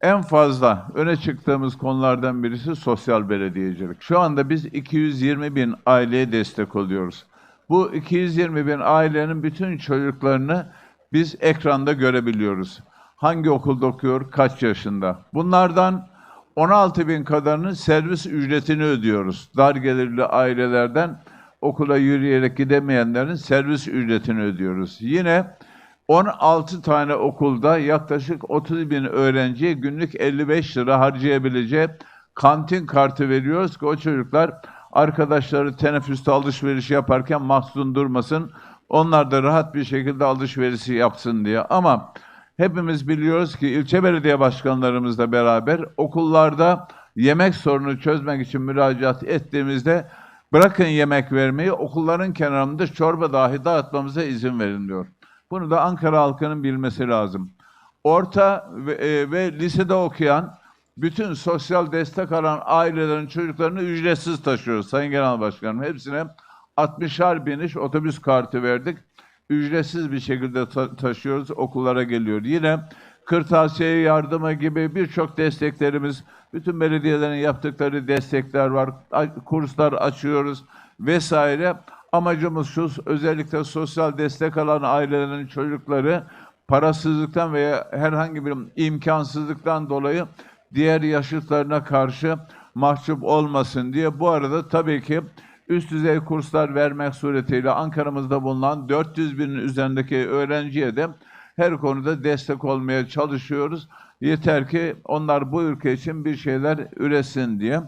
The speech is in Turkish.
En fazla öne çıktığımız konulardan birisi sosyal belediyecilik. Şu anda biz 220 bin aileye destek oluyoruz. Bu 220 bin ailenin bütün çocuklarını biz ekranda görebiliyoruz. Hangi okulda okuyor, kaç yaşında. Bunlardan 16 bin kadarının servis ücretini ödüyoruz. Dar gelirli ailelerden okula yürüyerek gidemeyenlerin servis ücretini ödüyoruz. Yine 16 tane okulda yaklaşık 30 bin öğrenciye günlük 55 lira harcayabileceği kantin kartı veriyoruz ki o çocuklar arkadaşları teneffüste alışveriş yaparken mahzun durmasın. Onlar da rahat bir şekilde alışverişi yapsın diye. Ama hepimiz biliyoruz ki ilçe belediye başkanlarımızla beraber okullarda yemek sorunu çözmek için müracaat ettiğimizde bırakın yemek vermeyi okulların kenarında çorba dahi dağıtmamıza izin verin diyor. Bunu da Ankara halkının bilmesi lazım. Orta ve, e, ve lisede okuyan bütün sosyal destek alan ailelerin çocuklarını ücretsiz taşıyoruz Sayın Genel Başkanım. Hepsine 60'ar biniş otobüs kartı verdik. Ücretsiz bir şekilde ta- taşıyoruz, okullara geliyor. Yine kırtasiye yardımı gibi birçok desteklerimiz, bütün belediyelerin yaptıkları destekler var. Kurslar açıyoruz vesaire. Amacımız şu, özellikle sosyal destek alan ailelerin çocukları parasızlıktan veya herhangi bir imkansızlıktan dolayı diğer yaşıtlarına karşı mahcup olmasın diye bu arada tabii ki üst düzey kurslar vermek suretiyle Ankara'mızda bulunan 400 binin üzerindeki öğrenciye de her konuda destek olmaya çalışıyoruz. Yeter ki onlar bu ülke için bir şeyler üretsin diye.